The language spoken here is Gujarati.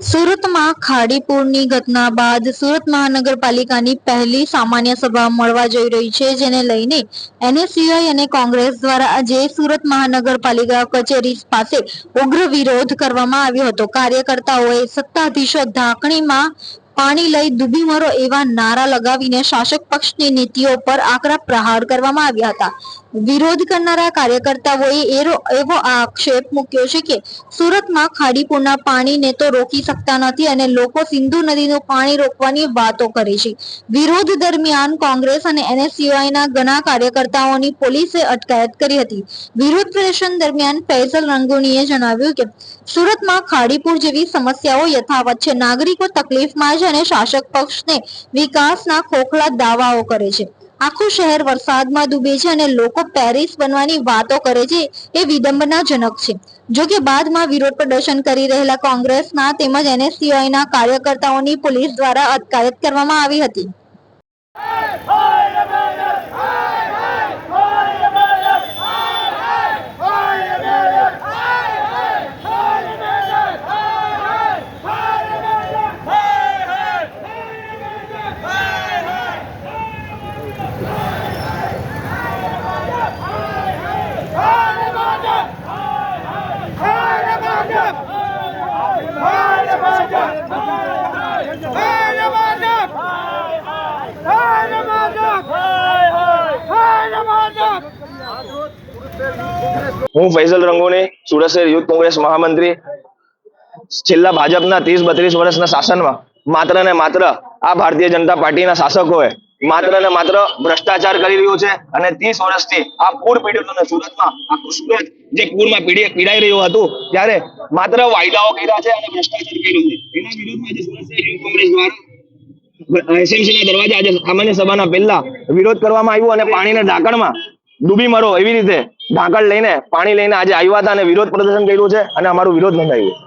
સુરતમાં ખાડીપુરની ઘટના બાદ સુરત મહાનગરપાલિકાની પહેલી સામાન્ય સભા મળવા જઈ રહી છે, જેને લઈને એનએસયુઆઈ અને કોંગ્રેસ દ્વારા આજે સુરત મહાનગરપાલિકા કચેરી પાસે ઉગ્ર વિરોધ કરવામાં આવ્યો હતો. કાર્યકર્તાઓએ સત્તાધીશો ઢાંકણીમાં પાણી લઈ ડૂબી મરો એવા નારા લગાવીને શાસક પક્ષની નીતિઓ પર આકરા પ્રહાર કરવામાં આવ્યા હતા. વિરોધ કરનારા કાર્યકર્તાઓએ એવો આક્ષેપ મૂક્યો છે કે સુરતમાં ખાડીપુરના પાણીને તો રોકી શકતા નથી અને લોકો સિંધુ નદીનું પાણી રોકવાની વાતો કરે છે. વિરોધ દરમિયાન કોંગ્રેસ અને એનએસયુઆઈના ઘણા કાર્યકર્તાઓની પોલીસે અટકાયત કરી હતી. વિરોધ પ્રદર્શન દરમિયાન ફૈસલ રંગોનીએ જણાવ્યું કે સુરતમાં ખાડીપુર જેવી સમસ્યાઓ યથાવત છે. નાગરિકો તકલીફમાં છે અને શાસક પક્ષને વિકાસના ખોખલા દાવાઓ કરે છે. આખું શહેર વરસાદમાં ડૂબે છે અને લોકો પેરિસ બનવાની વાતો કરે છે એ વિડંબનાજનક છે. જો કે બાદમાં વિરોધ પ્રદર્શન કરી રહેલા કોંગ્રેસના તેમજ NSCI કાર્યકર્તાઓની પોલીસ દ્વારા અટકાયત કરવામાં આવી હતી. હું ફૈઝલ રંગોની સુરત યુથ કોંગ્રેસ મહામંત્રી. છેલ્લા ભાજપના ત્રીસ બત્રીસ વર્ષના શાસનમાં માત્ર ને માત્ર આ ભારતીય જનતા પાર્ટીના શાસકોએ માત્ર ને માત્ર ભ્રષ્ટાચાર કરી રહ્યું છે અને ત્રીસ વર્ષથી આ પૂર પીડિતોને સુરતમાં આ સુરત જે પૂરમાં પીડી, પીડાઈ રહ્યું હતું ત્યારે માત્ર વાયદાઓ કર્યા છે અને ભ્રષ્ટાચાર કર્યું છે. એના વિરોધમાં શહેર યુથ કોંગ્રેસ દ્વારા એસએમસી ના દરવાજા આજે સામાન્ય સભાના પહેલા વિરોધ કરવામાં આવ્યો અને પાણીના ઢાંકણમાં ડૂબી મરો એવી રીતે ઢાંકણ લઈને પાણી લઈને આજે આવ્યા હતા અને વિરોધ પ્રદર્શન કર્યું છે અને અમારું વિરોધ નોંધાયું